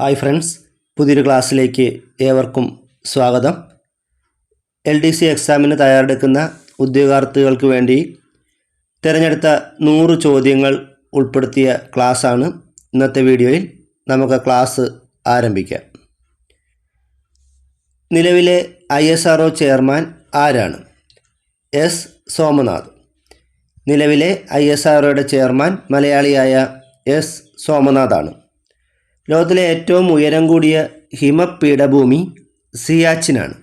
Hi friends പുതിയൊരു ക്ലാസ്സിലേക്ക് ഏവർക്കും സ്വാഗതം. എൽ ഡി സി എക്സാമിന് തയ്യാറെടുക്കുന്ന ഉദ്യോഗാർത്ഥികൾക്ക് വേണ്ടി തിരഞ്ഞെടുത്ത നൂറ് ചോദ്യങ്ങൾ ഉൾപ്പെടുത്തിയ ക്ലാസ്സാണ് ഇന്നത്തെ വീഡിയോയിൽ നമുക്ക് ക്ലാസ് ആരംഭിക്കാം. നിലവിലെ ഐ എസ് ആർ ചെയർമാൻ ആരാണ്? എസ് സോമനാഥ്. നിലവിലെ ഐ എസ് ആർ ചെയർമാൻ മലയാളിയായ എസ് സോമനാഥാണ്. ലോകത്തിലെ ഏറ്റവും ഉയരം കൂടിയ ഹിമപീഠഭൂമി സിയാച്ചിനാണ്.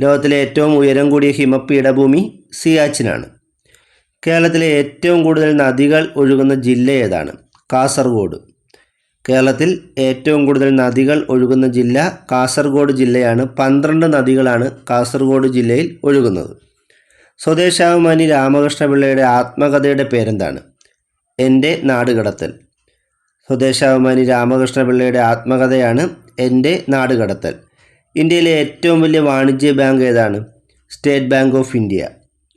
ലോകത്തിലെ ഏറ്റവും ഉയരം കൂടിയ ഹിമപീഠഭൂമി സിയാച്ചിനാണ്. കേരളത്തിലെ ഏറ്റവും കൂടുതൽ നദികൾ ഒഴുകുന്ന ജില്ല ഏതാണ്? കാസർഗോഡ്. കേരളത്തിൽ ഏറ്റവും കൂടുതൽ നദികൾ ഒഴുകുന്ന ജില്ല കാസർഗോഡ് ജില്ലയാണ്. പന്ത്രണ്ട് നദികളാണ് കാസർഗോഡ് ജില്ലയിൽ ഒഴുകുന്നത്. സ്വദേശാഭിമാനി രാമകൃഷ്ണപിള്ളയുടെ ആത്മകഥയുടെ പേരെന്താണ്? എന്റെ നാടുകടത്തൽ. സ്വദേശാഭിമാനി രാമകൃഷ്ണപിള്ളയുടെ ആത്മകഥയാണ് എന്റെ നാടുകടത്തൽ. ഇന്ത്യയിലെ ഏറ്റവും വലിയ വാണിജ്യ ബാങ്ക് ഏതാണ്? State bank of India.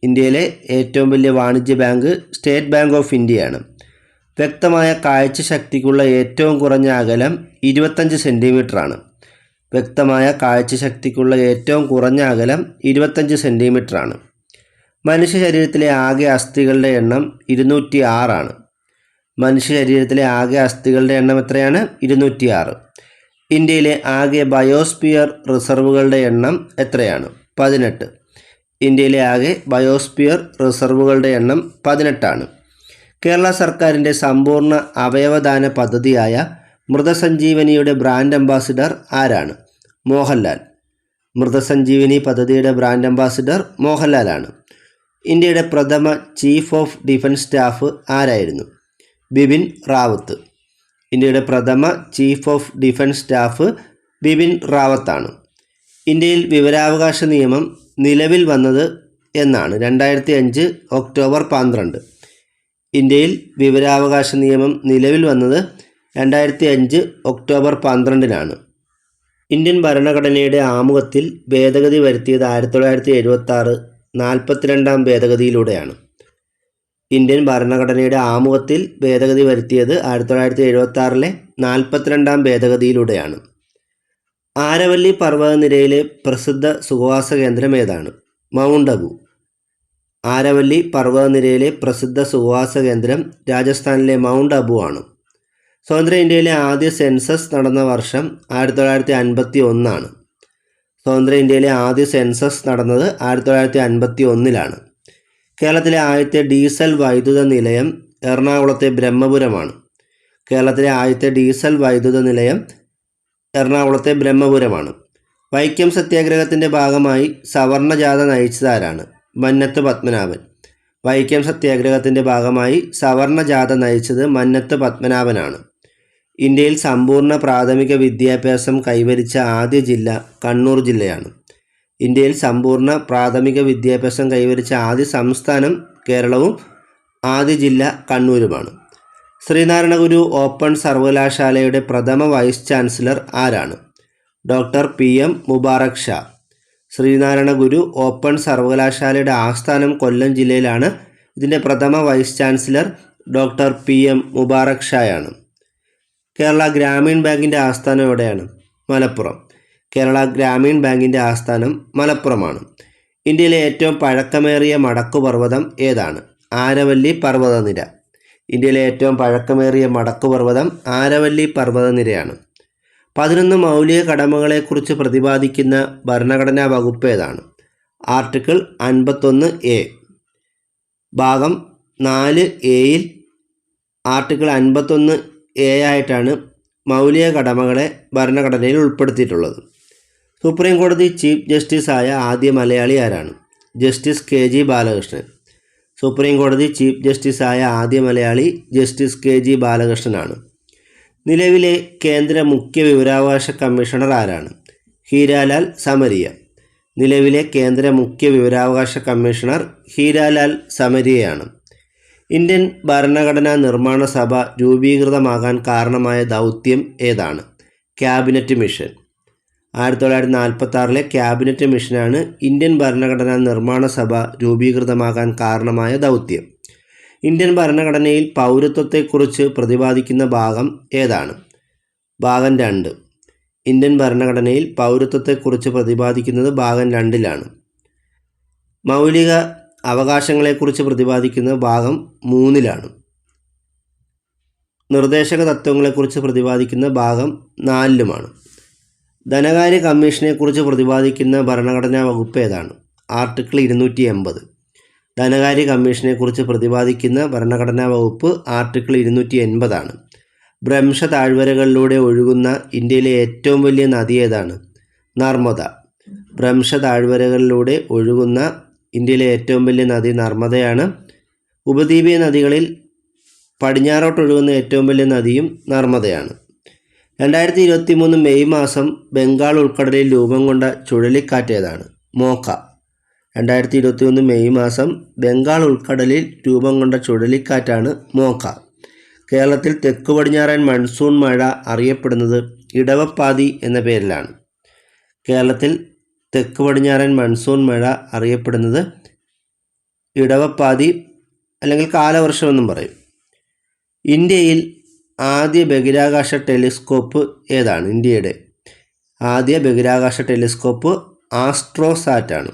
ഇന്ത്യയിലെ ഏറ്റവും വലിയ വാണിജ്യ ബാങ്ക് സ്റ്റേറ്റ് ബാങ്ക് ഓഫ് ഇന്ത്യയാണ്. വ്യക്തമായ കാഴ്ച ശക്തിക്കുള്ള ഏറ്റവും കുറഞ്ഞ അകലം ഇരുപത്തഞ്ച് സെന്റിമീറ്ററാണ് വ്യക്തമായ കാഴ്ച ശക്തിക്കുള്ള ഏറ്റവും കുറഞ്ഞ അകലം ഇരുപത്തഞ്ച് സെന്റിമീറ്ററാണ് മനുഷ്യ ശരീരത്തിലെ ആകെ അസ്ഥികളുടെ എണ്ണം ഇരുന്നൂറ്റി ആറാണ് മനുഷ്യ ശരീരത്തിലെ ആകെ അസ്ഥികളുടെ എണ്ണം എത്രയാണ്? ഇരുന്നൂറ്റി ആറ് ഇന്ത്യയിലെ ആകെ ബയോസ്പിയർ റിസർവുകളുടെ എണ്ണം എത്രയാണ്? പതിനെട്ട്. ഇന്ത്യയിലെ ആകെ ബയോസ്പിയർ റിസർവുകളുടെ എണ്ണം പതിനെട്ടാണ്. കേരള സർക്കാരിന്റെ സമ്പൂർണ അവയവദാന പദ്ധതിയായ മൃതസഞ്ജീവനിയുടെ ബ്രാൻഡ് അംബാസിഡർ ആരാണ്? മോഹൻലാൽ. മൃതസഞ്ജീവനി പദ്ധതിയുടെ ബ്രാൻഡ് അംബാസിഡർ മോഹൻലാലാണ്. ഇന്ത്യയുടെ പ്രഥമ ചീഫ് ഓഫ് ഡിഫൻസ് സ്റ്റാഫ് ആരായിരുന്നു? ബിപിൻ റാവത്ത്. ഇന്ത്യയുടെ പ്രഥമ chief of defence staff Bipin റാവത്താണ്. ഇന്ത്യയിൽ വിവരാവകാശ നിയമം നിലവിൽ വന്നത് എന്നാണ് രണ്ടായിരത്തി അഞ്ച് ഒക്ടോബർ പന്ത്രണ്ട്. ഇന്ത്യയിൽ വിവരാവകാശ നിയമം നിലവിൽ വന്നത് രണ്ടായിരത്തി അഞ്ച് ഒക്ടോബർ പന്ത്രണ്ടിനാണ്. ഇന്ത്യൻ ഭരണഘടനയുടെ ആമുഖത്തിൽ ഭേദഗതി വരുത്തിയത് ആയിരത്തി തൊള്ളായിരത്തി എഴുപത്തി ആറ് നാൽപ്പത്തിരണ്ടാം ഭേദഗതിയിലൂടെയാണ്. ഇന്ത്യൻ ഭരണഘടനയുടെ ആമുഖത്തിൽ ഭേദഗതി വരുത്തിയത് ആയിരത്തി തൊള്ളായിരത്തി എഴുപത്തി ആറിലെ നാൽപ്പത്തിരണ്ടാം ഭേദഗതിയിലൂടെയാണ്. ആരവല്ലി പർവതനിരയിലെ പ്രസിദ്ധ സുഖവാസ കേന്ദ്രം ഏതാണ്? മൗണ്ട് അബു. ആരവല്ലി പർവതനിരയിലെ പ്രസിദ്ധ സുഖവാസ കേന്ദ്രം രാജസ്ഥാനിലെ മൗണ്ട് അബു ആണ്. സ്വതന്ത്ര ഇന്ത്യയിലെ ആദ്യ സെൻസസ് നടന്ന വർഷം ആയിരത്തി തൊള്ളായിരത്തി അൻപത്തി ഒന്നാണ് സ്വതന്ത്ര ഇന്ത്യയിലെ ആദ്യ സെൻസസ് നടന്നത് ആയിരത്തി തൊള്ളായിരത്തി അൻപത്തി ഒന്നിലാണ് കേരളത്തിലെ ആദ്യത്തെ ഡീസൽ വൈദ്യുത നിലയം എറണാകുളത്തെ ബ്രഹ്മപുരമാണ്. കേരളത്തിലെ ആദ്യത്തെ ഡീസൽ വൈദ്യുത നിലയം എറണാകുളത്തെ ബ്രഹ്മപുരമാണ്. വൈക്കം സത്യാഗ്രഹത്തിന്റെ ഭാഗമായി സവർണജാഥ നയിച്ചതാരാണ്? മന്നത്ത് പത്മനാഭൻ. വൈക്കം സത്യാഗ്രഹത്തിന്റെ ഭാഗമായി സവർണജാഥ നയിച്ചത് മന്നത്ത് പത്മനാഭനാണ്. ഇന്ത്യയിൽ സമ്പൂർണ പ്രാഥമിക വിദ്യാഭ്യാസം കൈവരിച്ച ആദ്യ ജില്ല കണ്ണൂർ ജില്ലയാണ്. ഇന്ത്യയിൽ സമ്പൂർണ പ്രാഥമിക വിദ്യാഭ്യാസം കൈവരിച്ച ആദ്യ സംസ്ഥാനം കേരളവും ആദ്യ ജില്ല കണ്ണൂരുമാണ്. ശ്രീനാരായണഗുരു ഓപ്പൺ സർവകലാശാലയുടെ പ്രഥമ വൈസ് ചാൻസലർ ആരാണ്? Doctor P M Mubarak Shah. Sree Narayana Guru open സർവകലാശാലയുടെ ആസ്ഥാനം കൊല്ലം ജില്ലയിലാണ്. ഇതിന്റെ പ്രഥമ vice chancellor doctor P M Mubarak ഷായാണ്. Kerala Grameen ബാങ്കിന്റെ ആസ്ഥാനം എവിടെയാണ്? മലപ്പുറം. കേരള ഗ്രാമീൺ ബാങ്കിന്റെ ആസ്ഥാനം മലപ്പുറമാണ്. ഇന്ത്യയിലെ ഏറ്റവും പഴക്കമേറിയ മടക്കുപർവതം ഏതാണ്? ആരവല്ലി പർവതനിര. ഇന്ത്യയിലെ ഏറ്റവും പഴക്കമേറിയ മടക്കുപർവതം ആരവല്ലി പർവതനിരയാണ്. പതിനൊന്ന് മൗലിക കടമകളെക്കുറിച്ച് പ്രതിപാദിക്കുന്ന ഭരണഘടനാ വകുപ്പ് ഏതാണ്? ആർട്ടിക്കിൾ അൻപത്തൊന്ന് എ. ഭാഗം നാല് എയിൽ ആർട്ടിക്കിൾ അൻപത്തൊന്ന് എ ആയിട്ടാണ് മൗലിക കടമകളെ ഭരണഘടനയിൽ ഉൾപ്പെടുത്തിയിട്ടുള്ളത്. സുപ്രീം കോടതി ചീഫ് ആയ ആദ്യ മലയാളി ആരാണ്? Justice K G Balakrishnan. Supreme കോടതി ചീഫ് ആയ ആദ്യ മലയാളി ജസ്റ്റിസ് കെ ജി ബാലകൃഷ്ണനാണ്. നിലവിലെ കേന്ദ്ര മുഖ്യ വിവരാവകാശ കമ്മീഷണർ ആരാണ്? ഹീരാലാൽ സമരിയ. നിലവിലെ കേന്ദ്ര മുഖ്യ വിവരാവകാശ കമ്മീഷണർ ഹീരാലാൽ സമരിയയാണ്. ഇന്ത്യൻ ഭരണഘടനാ നിർമ്മാണ സഭ രൂപീകൃതമാകാൻ കാരണമായ ദൗത്യം ഏതാണ്? Cabinet mission. ആയിരത്തി തൊള്ളായിരത്തി നാൽപ്പത്തി ആറിലെ ക്യാബിനറ്റ് മിഷനാണ് ഇന്ത്യൻ ഭരണഘടനാ നിർമ്മാണ സഭ രൂപീകൃതമാകാൻ കാരണമായ ദൗത്യം. ഇന്ത്യൻ ഭരണഘടനയിൽ പൗരത്വത്തെക്കുറിച്ച് പ്രതിപാദിക്കുന്ന ഭാഗം ഏതാണ്? ഭാഗം രണ്ട്. ഇന്ത്യൻ ഭരണഘടനയിൽ പൗരത്വത്തെക്കുറിച്ച് പ്രതിപാദിക്കുന്നത് ഭാഗം രണ്ടിലാണ്. മൗലിക അവകാശങ്ങളെക്കുറിച്ച് പ്രതിപാദിക്കുന്ന ഭാഗം മൂന്നിലാണ്. നിർദ്ദേശക തത്വങ്ങളെക്കുറിച്ച് പ്രതിപാദിക്കുന്ന ഭാഗം നാലിലുമാണ്. ധനകാര്യ കമ്മീഷനെക്കുറിച്ച് പ്രതിപാദിക്കുന്ന ഭരണഘടനാ വകുപ്പ് ഏതാണ്? ആർട്ടിക്കിൾ ഇരുന്നൂറ്റി എൺപത് ധനകാര്യ കമ്മീഷനെക്കുറിച്ച് പ്രതിപാദിക്കുന്ന ഭരണഘടനാ വകുപ്പ് ആർട്ടിക്കിൾ ഇരുന്നൂറ്റി എൺപതാണ് ഭ്രംശ താഴ്വരകളിലൂടെ ഒഴുകുന്ന ഇന്ത്യയിലെ ഏറ്റവും വലിയ നദി ഏതാണ്? നർമ്മദ. ഭ്രംശ താഴ്വരകളിലൂടെ ഒഴുകുന്ന ഇന്ത്യയിലെ ഏറ്റവും വലിയ നദി നർമ്മദയാണ്. ഉപദ്വീപീയ നദികളിൽ പടിഞ്ഞാറോട്ടൊഴുകുന്ന ഏറ്റവും വലിയ നദിയും നർമ്മദയാണ്. രണ്ടായിരത്തി ഇരുപത്തി മൂന്ന് മെയ് മാസം ബംഗാൾ ഉൾക്കടലിൽ രൂപം കൊണ്ട ചുഴലിക്കാറ്റേതാണ്. മോക്ക. രണ്ടായിരത്തി ഇരുപത്തി ഒന്ന് മെയ് മാസം ബംഗാൾ ഉൾക്കടലിൽ രൂപം കൊണ്ട ചുഴലിക്കാറ്റാണ് മോക്ക. കേരളത്തിൽ തെക്ക് പടിഞ്ഞാറൻ മൺസൂൺ മഴ അറിയപ്പെടുന്നത് ഇടവപ്പാതി എന്ന പേരിലാണ്. കേരളത്തിൽ തെക്ക് പടിഞ്ഞാറൻ മൺസൂൺ മഴ അറിയപ്പെടുന്നത് ഇടവപ്പാതി അല്ലെങ്കിൽ കാലവർഷം എന്നും പറയും. ഇന്ത്യയിൽ ആദ്യ ബഹിരാകാശ ടെലിസ്കോപ്പ് ഏതാണ്? ഇന്ത്യയുടെ ആദ്യ ബഹിരാകാശ ടെലിസ്കോപ്പ് ആസ്ട്രോസാറ്റ് ആണ്.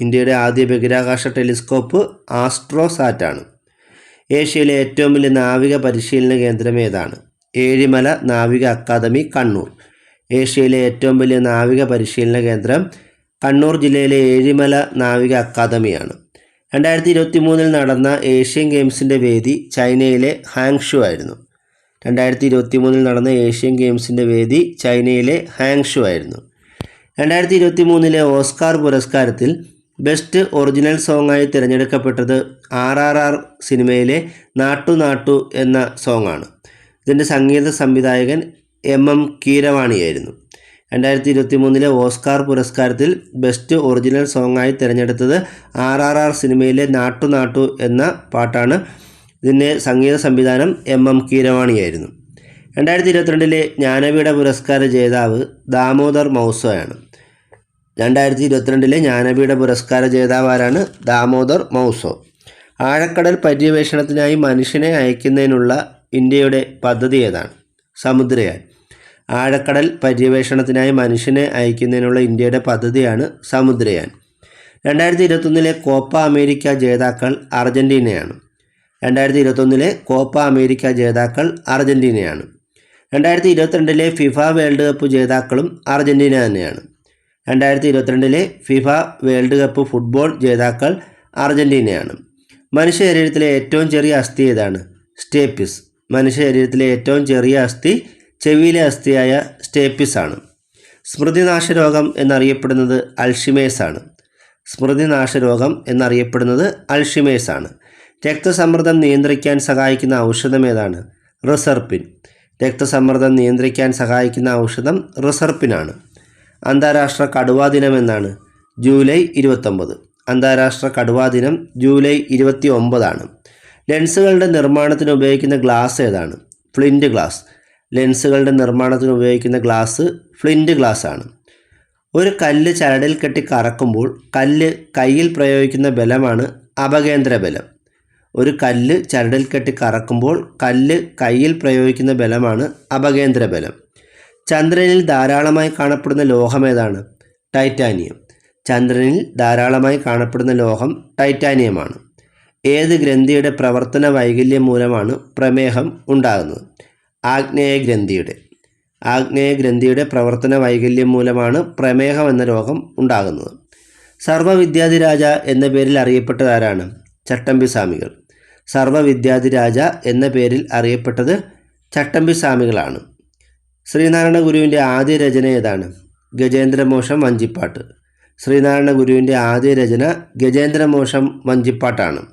ഇന്ത്യയുടെ ആദ്യ ബഹിരാകാശ ടെലിസ്കോപ്പ് ആസ്ട്രോസാറ്റ് ആണ്. ഏഷ്യയിലെ ഏറ്റവും വലിയ നാവിക പരിശീലന കേന്ദ്രം ഏതാണ്? ഏഴിമല നാവിക അക്കാദമി കണ്ണൂർ. ഏഷ്യയിലെ ഏറ്റവും വലിയ നാവിക പരിശീലന കേന്ദ്രം കണ്ണൂർ ജില്ലയിലെ ഏഴിമല നാവിക അക്കാദമിയാണ്. രണ്ടായിരത്തി ഇരുപത്തി മൂന്നിൽ നടന്ന ഏഷ്യൻ ഗെയിംസിന്റെ വേദി ചൈനയിലെ ഹാങ്ഷു ആയിരുന്നു. രണ്ടായിരത്തി ഇരുപത്തി മൂന്നിൽ നടന്ന ഏഷ്യൻ ഗെയിംസിന്റെ വേദി ചൈനയിലെ ഹാങ്ഷു ആയിരുന്നു. രണ്ടായിരത്തി ഇരുപത്തി മൂന്നിലെ ഓസ്കാർ പുരസ്കാരത്തിൽ ബെസ്റ്റ് ഒറിജിനൽ സോങ്ങായി തിരഞ്ഞെടുക്കപ്പെട്ടത് ആർ ആർ ആർ സിനിമയിലെ നാട്ടു നാട്ടു എന്ന സോങ്ങാണ്. ഇതിന്റെ സംഗീത സംവിധായകൻ എം എം കീരവാണിയായിരുന്നു. രണ്ടായിരത്തി ഇരുപത്തി മൂന്നിലെ ഓസ്കാർ പുരസ്കാരത്തിൽ ബെസ്റ്റ് ഒറിജിനൽ സോങ്ങായി തിരഞ്ഞെടുത്തത് ആർ ആർ ആർ സിനിമയിലെ നാട്ടു നാട്ടു എന്ന പാട്ടാണ് ഇതിന്റെ സംഗീത സംവിധാനം എം എം കീരവാണിയായിരുന്നു. രണ്ടായിരത്തി ഇരുപത്തിരണ്ടിലെ ജ്ഞാനപീഠ പുരസ്കാര ജേതാവ് ദാമോദർ മൗസോയാണ്. രണ്ടായിരത്തി ഇരുപത്തിരണ്ടിലെ ജ്ഞാനപീഠ പുരസ്കാര ജേതാവ് ആരാണ്? ദാമോദർ മൗസോ. ആഴക്കടൽ പര്യവേഷണത്തിനായി മനുഷ്യനെ അയക്കുന്നതിനുള്ള ഇന്ത്യയുടെ പദ്ധതി ഏതാണ്? സമുദ്രയാൻ. ആഴക്കടൽ പര്യവേഷണത്തിനായി മനുഷ്യനെ അയക്കുന്നതിനുള്ള ഇന്ത്യയുടെ പദ്ധതിയാണ് സമുദ്രയാൻ. രണ്ടായിരത്തി ഇരുപത്തൊന്നിലെ കോപ്പ അമേരിക്ക ജേതാക്കൾ അർജന്റീനയാണ് രണ്ടായിരത്തി ഇരുപത്തൊന്നിലെ കോപ്പ അമേരിക്ക ജേതാക്കൾ അർജന്റീനയാണ് രണ്ടായിരത്തി ഇരുപത്തിരണ്ടിലെ ഫിഫ വേൾഡ് കപ്പ് ജേതാക്കളും അർജന്റീന തന്നെയാണ്. രണ്ടായിരത്തി ഇരുപത്തിരണ്ടിലെ ഫിഫ വേൾഡ് കപ്പ് ഫുട്ബോൾ ജേതാക്കൾ അർജന്റീനയാണ് മനുഷ്യ ശരീരത്തിലെ ഏറ്റവും ചെറിയ അസ്ഥി ഏതാണ്? സ്റ്റേപ്പിസ്. മനുഷ്യ ശരീരത്തിലെ ഏറ്റവും ചെറിയ അസ്ഥി ചെവിയിലെ അസ്ഥിയായ സ്റ്റേപ്പിസ് ആണ്. സ്മൃതിനാശരോഗം എന്നറിയപ്പെടുന്നത് അൾഷിമേഴ്സ് ആണ്. സ്മൃതിനാശരോഗം എന്നറിയപ്പെടുന്നത് അൾഷിമേഴ്സ് ആണ്. രക്തസമ്മർദ്ദം നിയന്ത്രിക്കാൻ സഹായിക്കുന്ന ഔഷധം ഏതാണ്? റിസർപ്പിൻ. രക്തസമ്മർദ്ദം നിയന്ത്രിക്കാൻ സഹായിക്കുന്ന ഔഷധം റിസർപ്പിനാണ്. അന്താരാഷ്ട്ര കടുവാ ദിനം എന്നാണ്. ജൂലൈ ഇരുപത്തൊമ്പത്. അന്താരാഷ്ട്ര കടുവാ ദിനം ജൂലൈ ഇരുപത്തി ഒമ്പതാണ് ലെൻസുകളുടെ നിർമ്മാണത്തിന് ഉപയോഗിക്കുന്ന ഗ്ലാസ് ഏതാണ്? Flint glass. ലെൻസുകളുടെ നിർമ്മാണത്തിന് ഉപയോഗിക്കുന്ന ഗ്ലാസ് ഫ്ലിന്റ് ഗ്ലാസ് ആണ് ഒരു കല്ല് ചരടിൽ കെട്ടി കറക്കുമ്പോൾ കല്ല് കയ്യിൽ പ്രയോഗിക്കുന്ന ബലമാണ് അപകേന്ദ്ര ബലം ഒരു കല്ല് ചരടിൽ കെട്ടി കറക്കുമ്പോൾ കല്ല് കയ്യിൽ പ്രയോഗിക്കുന്ന ബലമാണ് അപകേന്ദ്ര ബലം ചന്ദ്രനിൽ ധാരാളമായി കാണപ്പെടുന്ന ലോഹം ഏതാണ്? ടൈറ്റാനിയം. ചന്ദ്രനിൽ ധാരാളമായി കാണപ്പെടുന്ന ലോഹം ടൈറ്റാനിയമാണ്. ഏത് ഗ്രന്ഥിയുടെ പ്രവർത്തന വൈകല്യം മൂലമാണ് പ്രമേഹം ഉണ്ടാകുന്നത്? ആഗ്നേയ ഗ്രന്ഥിയുടെ. ആഗ്നേയ ഗ്രന്ഥിയുടെ പ്രവർത്തന വൈകല്യം മൂലമാണ് പ്രമേഹം എന്ന രോഗം ഉണ്ടാകുന്നത്. സർവവിദ്യാധിരാജ എന്ന പേരിൽ അറിയപ്പെട്ടതാരാണ്? ചട്ടമ്പി സ്വാമികൾ സർവവിദ്യാധിരാജ എന്ന പേരിൽ അറിയപ്പെട്ടത് ചട്ടമ്പി സ്വാമികളാണ്. ശ്രീനാരായണ ഗുരുവിന്റെ ആദ്യ രചന ഏതാണ്? ഗജേന്ദ്രമോഷം വഞ്ചിപ്പാട്ട്. ശ്രീനാരായണ ഗുരുവിന്റെ ആദ്യ രചന ഗജേന്ദ്രമോഷം വഞ്ചിപ്പാട്ടാണ്.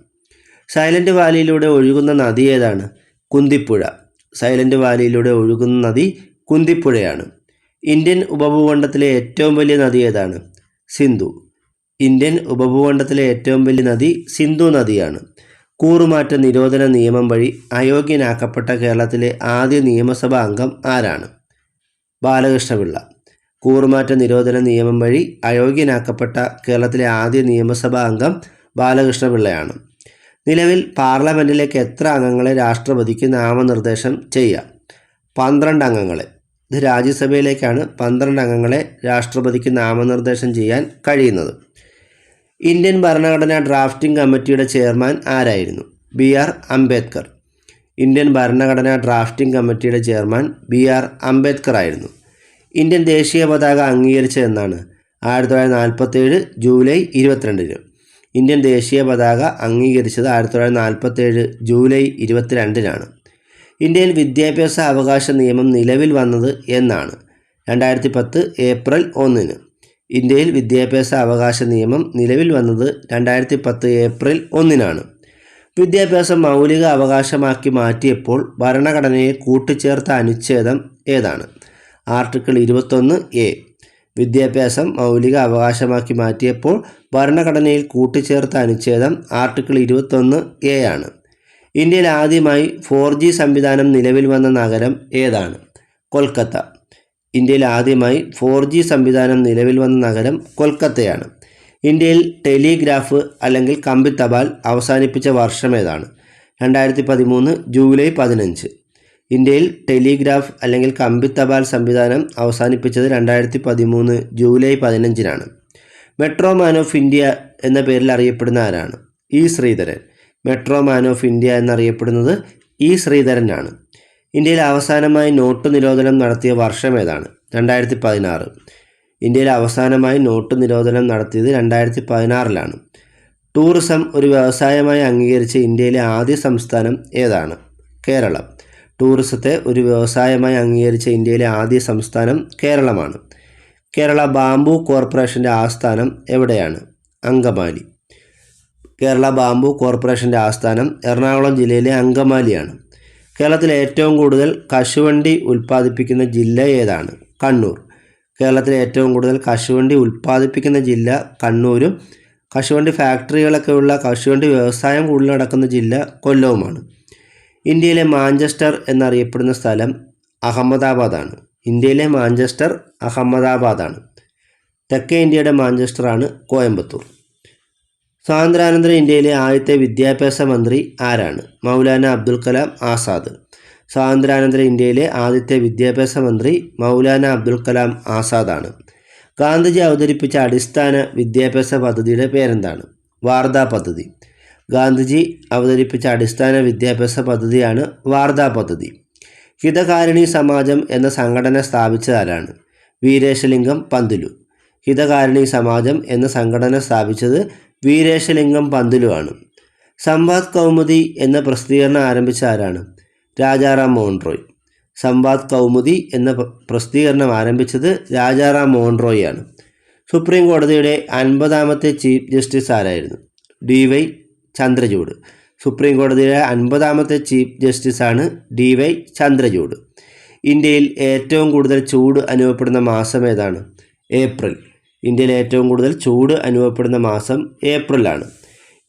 സൈലന്റ് വാലിയിലൂടെ ഒഴുകുന്ന നദി ഏതാണ്? കുന്തിപ്പുഴ. സൈലന്റ് വാലിയിലൂടെ ഒഴുകുന്ന നദി കുന്തിപ്പുഴയാണ്. ഇന്ത്യൻ ഉപഭൂഖണ്ഡത്തിലെ ഏറ്റവും വലിയ നദി ഏതാണ്? സിന്ധു. ഇന്ത്യൻ ഉപഭൂഖണ്ഡത്തിലെ ഏറ്റവും വലിയ നദി സിന്ധു നദിയാണ്. കൂറുമാറ്റ നിരോധന നിയമം വഴി അയോഗ്യനാക്കപ്പെട്ട കേരളത്തിലെ ആദ്യ നിയമസഭാ അംഗം ആരാണ്? ബാലകൃഷ്ണപിള്ള. കൂറുമാറ്റ നിരോധന നിയമം വഴി അയോഗ്യനാക്കപ്പെട്ട കേരളത്തിലെ ആദ്യ നിയമസഭാ അംഗം ബാലകൃഷ്ണപിള്ളയാണ്. നിലവിൽ പാർലമെന്റിലേക്ക് എത്ര അംഗങ്ങളെ രാഷ്ട്രപതിക്ക് നാമനിർദ്ദേശം ചെയ്യാം? പന്ത്രണ്ട് അംഗങ്ങളെ. ഇത് രാജ്യസഭയിലേക്കാണ് പന്ത്രണ്ട് അംഗങ്ങളെ രാഷ്ട്രപതിക്ക് നാമനിർദ്ദേശം ചെയ്യാൻ കഴിയുന്നത്. ഇന്ത്യൻ ഭരണഘടനാ ഡ്രാഫ്റ്റിംഗ് കമ്മിറ്റിയുടെ ചെയർമാൻ ആരായിരുന്നു? B R Ambedkar. ഇന്ത്യൻ ഭരണഘടനാ ഡ്രാഫ്റ്റിംഗ് കമ്മിറ്റിയുടെ ചെയർമാൻ ബി ആർ അംബേദ്കർ ആയിരുന്നു. ഇന്ത്യൻ ദേശീയ പതാക അംഗീകരിച്ചതെന്നാണ് ആയിരത്തി തൊള്ളായിരത്തി നാൽപ്പത്തേഴ് ജൂലൈ ഇരുപത്തിരണ്ടിന്. ഇന്ത്യൻ ദേശീയ പതാക അംഗീകരിച്ചത് ആയിരത്തി തൊള്ളായിരത്തി നാൽപ്പത്തേഴ് ജൂലൈ ഇരുപത്തിരണ്ടിനാണ്. ഇന്ത്യയിൽ വിദ്യാഭ്യാസ അവകാശ നിയമം നിലവിൽ വന്നത് എന്നാണ് രണ്ടായിരത്തി പത്ത് ഏപ്രിൽ ഒന്നിന്. ഇന്ത്യയിൽ വിദ്യാഭ്യാസ അവകാശ നിയമം നിലവിൽ വന്നത് രണ്ടായിരത്തി പത്ത് ഏപ്രിൽ ഒന്നിനാണ്. വിദ്യാഭ്യാസം മൗലിക അവകാശമാക്കി മാറ്റിയപ്പോൾ ഭരണഘടനയെ കൂട്ടിച്ചേർത്ത അനുച്ഛേദം ഏതാണ്? ആർട്ടിക്കിൾ ഇരുപത്തൊന്ന് എ. വിദ്യാഭ്യാസം മൗലിക അവകാശമാക്കി മാറ്റിയപ്പോൾ ഭരണഘടനയിൽ കൂട്ടിച്ചേർത്ത അനുച്ഛേദം ആർട്ടിക്കിൾ ഇരുപത്തൊന്ന് എ ആണ്. ഇന്ത്യയിൽ ആദ്യമായി ഫോർ സംവിധാനം നിലവിൽ വന്ന നഗരം ഏതാണ്? കൊൽക്കത്ത. ഇന്ത്യയിൽ ആദ്യമായി ഫോർ ജി സംവിധാനം നിലവിൽ വന്ന നഗരം കൊൽക്കത്തയാണ്. ഇന്ത്യയിൽ ടെലിഗ്രാഫ് അല്ലെങ്കിൽ കമ്പി തപാൽ അവസാനിപ്പിച്ച വർഷം ഏതാണ്? രണ്ടായിരത്തി പതിമൂന്ന് ജൂലൈ പതിനഞ്ച്. ഇന്ത്യയിൽ ടെലിഗ്രാഫ് അല്ലെങ്കിൽ കമ്പി തപാൽ സംവിധാനം അവസാനിപ്പിച്ചത് രണ്ടായിരത്തി പതിമൂന്ന് ജൂലൈ പതിനഞ്ചിനാണ്. മെട്രോ മാൻ ഓഫ് ഇന്ത്യ എന്ന പേരിൽ അറിയപ്പെടുന്ന ആരാണ്? E Sreedharan. Metro man of India എന്നറിയപ്പെടുന്നത് ഇ ശ്രീധരനാണ്. ഇന്ത്യയിൽ അവസാനമായി നോട്ട് നിരോധനം നടത്തിയ വർഷം ഏതാണ്? രണ്ടായിരത്തി പതിനാറ് ഇന്ത്യയിൽ അവസാനമായി നോട്ട് നിരോധനം നടത്തിയത് രണ്ടായിരത്തി പതിനാറിലാണ് ടൂറിസം ഒരു വ്യവസായമായി അംഗീകരിച്ച ഇന്ത്യയിലെ ആദ്യ സംസ്ഥാനം ഏതാണ്? കേരളം. ടൂറിസത്തെ ഒരു വ്യവസായമായി അംഗീകരിച്ച ഇന്ത്യയിലെ ആദ്യ സംസ്ഥാനം കേരളമാണ്. കേരള ബാംബു കോർപ്പറേഷന്റെ ആസ്ഥാനം എവിടെയാണ്? അങ്കമാലി. കേരള ബാംബു കോർപ്പറേഷന്റെ ആസ്ഥാനം എറണാകുളം ജില്ലയിലെ അങ്കമാലിയാണ്. കേരളത്തിലെ ഏറ്റവും കൂടുതൽ കശുവണ്ടി ഉൽപ്പാദിപ്പിക്കുന്ന ജില്ല ഏതാണ്? കണ്ണൂർ. കേരളത്തിൽ ഏറ്റവും കൂടുതൽ കശുവണ്ടി ഉൽപ്പാദിപ്പിക്കുന്ന ജില്ല കണ്ണൂരും കശുവണ്ടി ഫാക്ടറികളൊക്കെ ഉള്ള കശുവണ്ടി വ്യവസായം കൂടുതൽ നടക്കുന്ന ജില്ല കൊല്ലവുമാണ്. ഇന്ത്യയിലെ മാഞ്ചസ്റ്റർ എന്നറിയപ്പെടുന്ന സ്ഥലം അഹമ്മദാബാദാണ്. ഇന്ത്യയിലെ മാഞ്ചസ്റ്റർ അഹമ്മദാബാദാണ്. തെക്കേ ഇന്ത്യയുടെ മാഞ്ചസ്റ്ററാണ് കോയമ്പത്തൂർ. സ്വാതന്ത്ര്യാനന്തര ഇന്ത്യയിലെ ആദ്യത്തെ വിദ്യാഭ്യാസ മന്ത്രി ആരാണ്? മൗലാന അബ്ദുൽ കലാം ആസാദ്. സ്വാതന്ത്ര്യാനന്തര ഇന്ത്യയിലെ ആദ്യത്തെ വിദ്യാഭ്യാസ മന്ത്രി മൗലാന അബ്ദുൽ കലാം ആസാദാണ്. ഗാന്ധിജി അവതരിപ്പിച്ച അടിസ്ഥാന വിദ്യാഭ്യാസ പദ്ധതിയുടെ പേരെന്താണ്? വാർധാ പദ്ധതി. ഗാന്ധിജി അവതരിപ്പിച്ച അടിസ്ഥാന വിദ്യാഭ്യാസ പദ്ധതിയാണ് വാർധാ പദ്ധതി. ഹിതകാരിണി സമാജം എന്ന സംഘടന സ്ഥാപിച്ചതാരാണ്? വീരേശലിംഗം പന്തുലു ഹിതകാരിണി സമാജം എന്ന സംഘടന സ്ഥാപിച്ചത് വീരേശലിംഗം പന്തലുമാണ് സംവാദ് കൗമുദി എന്ന പ്രസിദ്ധീകരണം ആരംഭിച്ച ആരാണ്? രാജാറാം മോൺറോയ് സംവാദ് കൗമുദി എന്ന പ്ര- പ്രസിദ്ധീകരണം ആരംഭിച്ചത് രാജാറാം മോൺറോയാണ് സുപ്രീം കോടതിയുടെ അൻപതാമത്തെ ചീഫ് ജസ്റ്റിസ് ആരായിരുന്നു? D Y Chandrachud. സുപ്രീം കോടതിയുടെ അൻപതാമത്തെ ചീഫ് ജസ്റ്റിസാണ് ഡി വൈ ചന്ദ്രചൂഡ്. ഇന്ത്യയിൽ ഏറ്റവും കൂടുതൽ ചൂട് അനുഭവപ്പെടുന്ന മാസം ഏതാണ്? ഏപ്രിൽ. ഇന്ത്യയിൽ ഏറ്റവും കൂടുതൽ ചൂട് അനുഭവപ്പെടുന്ന മാസം ഏപ്രിലാണ്.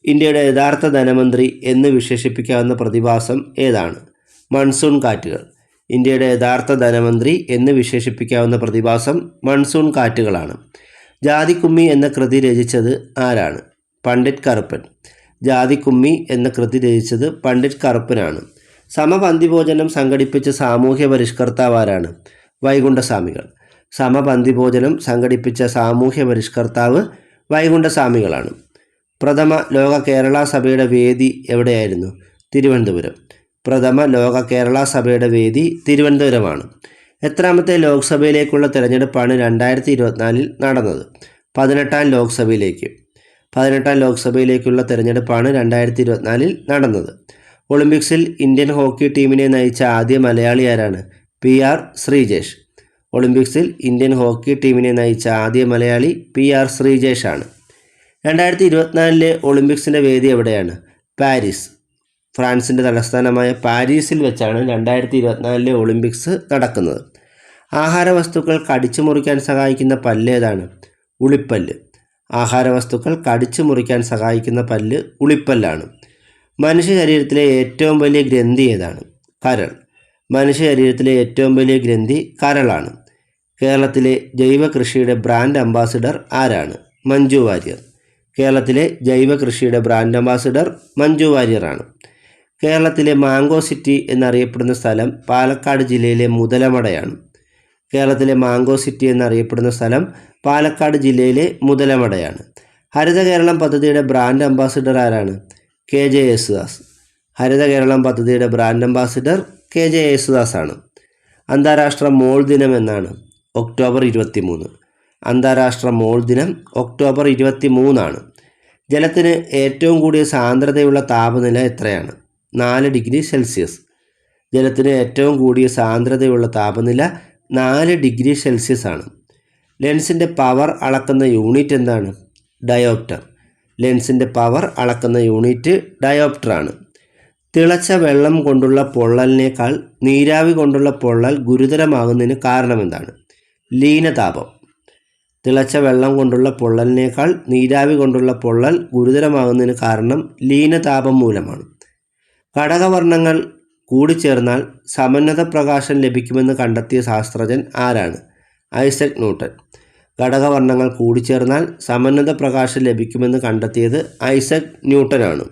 ഇന്ത്യയുടെ യഥാർത്ഥ ധനമന്ത്രി എന്ന് വിശേഷിപ്പിക്കാവുന്ന പ്രതിഭാസം ഏതാണ്? മൺസൂൺ കാറ്റുകൾ. ഇന്ത്യയുടെ യഥാർത്ഥ ധനമന്ത്രി എന്ന് വിശേഷിപ്പിക്കാവുന്ന പ്രതിഭാസം മൺസൂൺ കാറ്റുകളാണ്. ജാതിക്കുമ്മി എന്ന കൃതി രചിച്ചത് ആരാണ്? പണ്ഡിറ്റ് കറുപ്പൻ. ജാതിക്കുമ്മി എന്ന കൃതി രചിച്ചത് പണ്ഡിറ്റ് കറുപ്പനാണ്. സമപന്തിഭോജനം സംഘടിപ്പിച്ച സാമൂഹ്യ പരിഷ്കർത്താവ് ആരാണ് വൈകുണ്ഠസ്വാമികൾ. സമപന്തി ഭോജനം സംഘടിപ്പിച്ച സാമൂഹ്യ പരിഷ്കർത്താവ് വൈകുണ്ഠസ്വാമികളാണ്. പ്രഥമ ലോക കേരള സഭയുടെ വേദി എവിടെയായിരുന്നു? തിരുവനന്തപുരം. പ്രഥമ ലോക കേരള സഭയുടെ വേദി തിരുവനന്തപുരമാണ്. എത്രാമത്തെ ലോക്സഭയിലേക്കുള്ള തിരഞ്ഞെടുപ്പാണ് രണ്ടായിരത്തി ഇരുപത്തിനാലിൽ നടന്നത്. പതിനെട്ടാം ലോക്സഭയിലേക്ക്. പതിനെട്ടാം ലോക്സഭയിലേക്കുള്ള തിരഞ്ഞെടുപ്പാണ് രണ്ടായിരത്തി ഇരുപത്തിനാലിൽ നടന്നത്. ഒളിമ്പിക്സിൽ ഇന്ത്യൻ ഹോക്കി ടീമിനെ നയിച്ച ആദ്യ മലയാളി ആരാണ്? P R Sreejesh. ഒളിമ്പിക്സിൽ ഇന്ത്യൻ ഹോക്കി ടീമിനെ നയിച്ച ആദ്യ മലയാളി പി ആർ ശ്രീജേഷ് ആണ് രണ്ടായിരത്തി ഇരുപത്തിനാലിലെ ഒളിമ്പിക്സിന്റെ വേദി എവിടെയാണ്? പാരീസ്. ഫ്രാൻസിന്റെ തലസ്ഥാനമായ പാരീസിൽ വെച്ചാണ് രണ്ടായിരത്തി ഇരുപത്തിനാലിലെ ഒളിമ്പിക്സ് നടക്കുന്നത്. ആഹാര വസ്തുക്കൾ കടിച്ചു മുറിക്കാൻ സഹായിക്കുന്ന പല്ലേതാണ് ഉളിപ്പല്ല്. ആഹാര വസ്തുക്കൾ കടിച്ചു മുറിക്കാൻ സഹായിക്കുന്ന പല്ല് ഉളിപ്പല്ലാണ്. മനുഷ്യ ശരീരത്തിലെ ഏറ്റവും വലിയ ഗ്രന്ഥി ഏതാണ്? കരൾ. മനുഷ്യ ശരീരത്തിലെ ഏറ്റവും വലിയ ഗ്രന്ഥി കരളാണ്. കേരളത്തിലെ ജൈവ കൃഷിയുടെ ബ്രാൻഡ് അംബാസിഡർ ആരാണ്? മഞ്ജു വാര്യർ. കേരളത്തിലെ ജൈവ കൃഷിയുടെ ബ്രാൻഡ് അംബാസിഡർ മഞ്ജു വാര്യറാണ്. കേരളത്തിലെ മാംഗോ സിറ്റി എന്നറിയപ്പെടുന്ന സ്ഥലം പാലക്കാട് ജില്ലയിലെ മുതലമടയാണ്. കേരളത്തിലെ മാംഗോ സിറ്റി എന്നറിയപ്പെടുന്ന സ്ഥലം പാലക്കാട് ജില്ലയിലെ മുതലമടയാണ്. ഹരിത കേരളം പദ്ധതിയുടെ ബ്രാൻഡ് അംബാസിഡർ ആരാണ്? K J Yesudas. ഹരിത കേരളം പദ്ധതിയുടെ ബ്രാൻഡ് അംബാസിഡർ കെ ജെ യേശുദാസാണ്. അന്താരാഷ്ട്ര മോൾ ദിനം എന്നാണ് ഒക്ടോബർ ഇരുപത്തി മൂന്ന് അന്താരാഷ്ട്ര മോൾ ദിനം ഒക്ടോബർ ഇരുപത്തി മൂന്നാണ് ജലത്തിന് ഏറ്റവും കൂടിയ സാന്ദ്രതയുള്ള താപനില എത്രയാണ്? നാല് ഡിഗ്രി സെൽഷ്യസ് ജലത്തിന് ഏറ്റവും കൂടിയ സാന്ദ്രതയുള്ള താപനില നാല് ഡിഗ്രി സെൽഷ്യസ് ആണ്. ലെൻസിന്റെ പവർ അളക്കുന്ന യൂണിറ്റ് എന്താണ്? ഡയോപ്റ്റർ ലെൻസിന്റെ പവർ അളക്കുന്ന യൂണിറ്റ് ഡയോപ്റ്റർ ആണ്. തിളച്ച വെള്ളം കൊണ്ടുള്ള പൊള്ളലിനേക്കാൾ നീരാവി കൊണ്ടുള്ള പൊള്ളൽ ഗുരുതരമാകുന്നതിന് കാരണമെന്താണ്? ലീനതാപം. തിളച്ച വെള്ളം കൊണ്ടുള്ള പൊള്ളലിനേക്കാൾ നീരാവി കൊണ്ടുള്ള പൊള്ളൽ ഗുരുതരമാകുന്നതിന് കാരണം ലീനതാപം മൂലമാണ്. ഘടകവർണങ്ങൾ കൂടിച്ചേർന്നാൽ സമന്നത പ്രകാശം ലഭിക്കുമെന്ന് കണ്ടെത്തിയ ശാസ്ത്രജ്ഞൻ ആരാണ്? ഐസക് ന്യൂട്ടൺ ഘടകവർണങ്ങൾ കൂടിച്ചേർന്നാൽ സമന്നത പ്രകാശം ലഭിക്കുമെന്ന് കണ്ടെത്തിയത് ഐസക് ന്യൂട്ടനാണ്.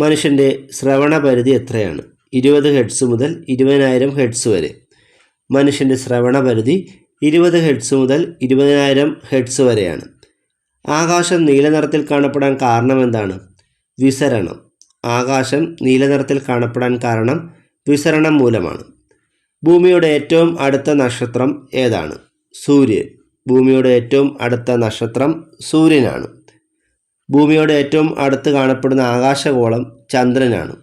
മനുഷ്യന്റെ ശ്രവണ പരിധി എത്രയാണ്? ഇരുപത് ഹെഡ്സ് മുതൽ ഇരുപതിനായിരം ഹെഡ്സ് വരെ. മനുഷ്യന്റെ ശ്രവണ പരിധി ഇരുപത് ഹെഡ്സ് മുതൽ ഇരുപതിനായിരം ഹെഡ്സ് വരെയാണ്. ആകാശം നീല നിറത്തിൽ കാണപ്പെടാൻ കാരണം എന്താണ്? വിസരണം. ആകാശം നീല നിറത്തിൽ കാണപ്പെടാൻ കാരണം വിസരണം മൂലമാണ്. ഭൂമിയുടെ ഏറ്റവും അടുത്ത നക്ഷത്രം ഏതാണ്? സൂര്യൻ. ഭൂമിയുടെ ഏറ്റവും അടുത്ത നക്ഷത്രം സൂര്യനാണ്. ഭൂമിയുടെ ഏറ്റവും അടുത്ത് കാണപ്പെടുന്ന ആകാശഗോളം ചന്ദ്രനാണ്.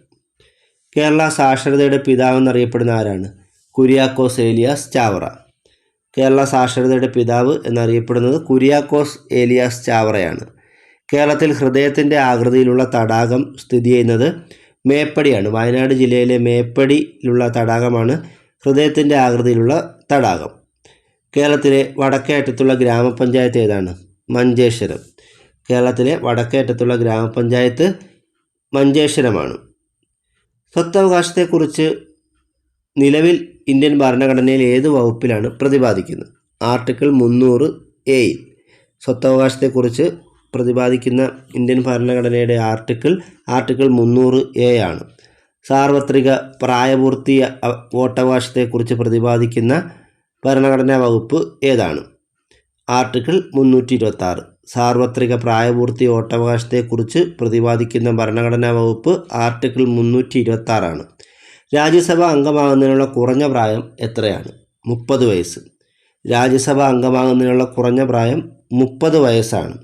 കേരള സാക്ഷരതയുടെ പിതാവെന്നറിയപ്പെടുന്ന ആരാണ്? കുര്യാക്കോസ് ഏലിയാസ് ചാവറ. കേരള സാക്ഷരതയുടെ പിതാവ് എന്നറിയപ്പെടുന്നത് കുര്യാക്കോസ് ഏലിയാസ് ചാവറയാണ്. കേരളത്തിൽ ഹൃദയത്തിന്റെ ആകൃതിയിലുള്ള തടാകം സ്ഥിതി ചെയ്യുന്നത് മേപ്പടിയാണ്. വയനാട് ജില്ലയിലെ മേപ്പടിയിലുള്ള തടാകമാണ് ഹൃദയത്തിന്റെ ആകൃതിയിലുള്ള തടാകം. കേരളത്തിലെ വടക്കേ അറ്റത്തുള്ള ഗ്രാമപഞ്ചായത്ത് ഏതാണ്? മഞ്ചേശ്വരം. കേരളത്തിലെ വടക്കേറ്റത്തുള്ള ഗ്രാമപഞ്ചായത്ത് മഞ്ചേശ്വരമാണ്. സ്വത്തവകാശത്തെക്കുറിച്ച് നിലവിൽ ഇന്ത്യൻ ഭരണഘടനയിൽ ഏത് വകുപ്പിലാണ് പ്രതിപാദിക്കുന്നത്? ആർട്ടിക്കിൾ മുന്നൂറ് എ സ്വത്തവകാശത്തെക്കുറിച്ച് പ്രതിപാദിക്കുന്ന ഇന്ത്യൻ ഭരണഘടനയുടെ ആർട്ടിക്കിൾ ആർട്ടിക്കിൾ മുന്നൂറ് എ ആണ്. സാർവത്രിക പ്രായപൂർത്തി വോട്ടവകാശത്തെക്കുറിച്ച് പ്രതിപാദിക്കുന്ന ഭരണഘടനാ വകുപ്പ് ഏതാണ്? ആർട്ടിക്കിൾ മുന്നൂറ്റി ഇരുപത്തി സാർവത്രിക പ്രായപൂർത്തി ഓട്ടവകാശത്തെക്കുറിച്ച് പ്രതിപാദിക്കുന്ന ഭരണഘടനാ വകുപ്പ് ആർട്ടിക്കിൾ മുന്നൂറ്റി ഇരുപത്തി ആറാണ് രാജ്യസഭ അംഗമാകുന്നതിനുള്ള കുറഞ്ഞ പ്രായം എത്രയാണ്? മുപ്പത് വയസ്സ്. രാജ്യസഭ അംഗമാകുന്നതിനുള്ള കുറഞ്ഞ പ്രായം മുപ്പത് വയസ്സാണ്.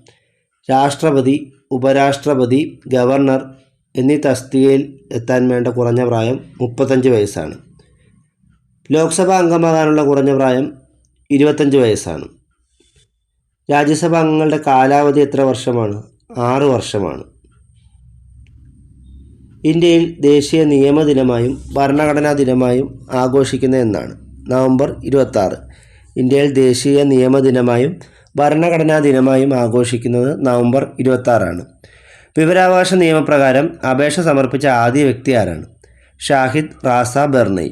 രാഷ്ട്രപതി ഉപരാഷ്ട്രപതി ഗവർണർ എന്നീ തസ്തികയിൽ എത്താൻ വേണ്ട കുറഞ്ഞ പ്രായം മുപ്പത്തഞ്ച് വയസ്സാണ്. ലോക്സഭാ അംഗമാകാനുള്ള കുറഞ്ഞ പ്രായം ഇരുപത്തഞ്ച് വയസ്സാണ്. രാജ്യസഭാ അംഗങ്ങളുടെ കാലാവധി എത്ര വർഷമാണ്? ആറ് വർഷമാണ്. ഇന്ത്യയിൽ ദേശീയ നിയമ ദിനമായും ഭരണഘടനാ ദിനമായും ആഘോഷിക്കുന്ന എന്നാണ്. നവംബർ ഇരുപത്താറ്. ഇന്ത്യയിൽ ദേശീയ നിയമ ദിനമായും ഭരണഘടനാ ദിനമായും ആഘോഷിക്കുന്നത് നവംബർ ഇരുപത്താറാണ്. വിവരാവകാശ നിയമപ്രകാരം അപേക്ഷ സമർപ്പിച്ച ആദ്യ വ്യക്തി ആരാണ്? ഷാഹിദ് റാസ ബെർണൈ.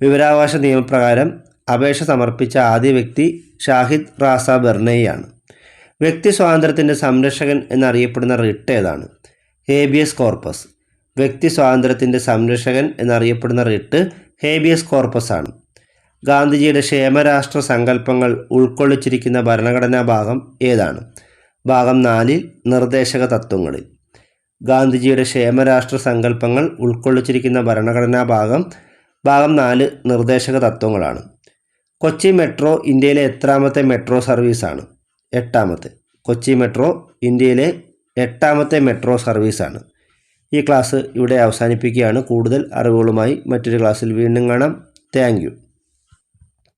വിവരാവകാശ നിയമപ്രകാരം അപേക്ഷ സമർപ്പിച്ച ആദ്യ വ്യക്തി ഷാഹിദ് റാസ ബെർണയാണ് വ്യക്തി സ്വാതന്ത്ര്യത്തിന്റെ സംരക്ഷകൻ എന്നറിയപ്പെടുന്ന റിട്ട് ഏതാണ്? Habeas corpus. വ്യക്തി സ്വാതന്ത്ര്യത്തിന്റെ സംരക്ഷകൻ എന്നറിയപ്പെടുന്ന റിട്ട് ഹേബിയസ് കോർപ്പസ് ആണ് ഗാന്ധിജിയുടെ ക്ഷേമരാഷ്ട്ര സങ്കല്പങ്ങൾ ഉൾക്കൊള്ളിച്ചിരിക്കുന്ന ഭരണഘടനാ ഭാഗം ഏതാണ്? ഭാഗം നാലിൽ നിർദ്ദേശക തത്വങ്ങളിൽ. ഗാന്ധിജിയുടെ ക്ഷേമരാഷ്ട്ര സങ്കല്പങ്ങൾ ഉൾക്കൊള്ളിച്ചിരിക്കുന്ന ഭരണഘടനാ ഭാഗം ഭാഗം നാല് നിർദ്ദേശക തത്വങ്ങളാണ്. കൊച്ചി മെട്രോ ഇന്ത്യയിലെ എത്രാമത്തെ മെട്രോ സർവീസാണ്? എട്ടാമത്തെ. കൊച്ചി മെട്രോ ഇന്ത്യയിലെ എട്ടാമത്തെ മെട്രോ സർവീസാണ്. ഈ ക്ലാസ് ഇവിടെ അവസാനിപ്പിക്കുകയാണ്. കൂടുതൽ അറിവുകളുമായി മറ്റൊരു ക്ലാസ്സിൽ വീണ്ടും കാണാം. താങ്ക്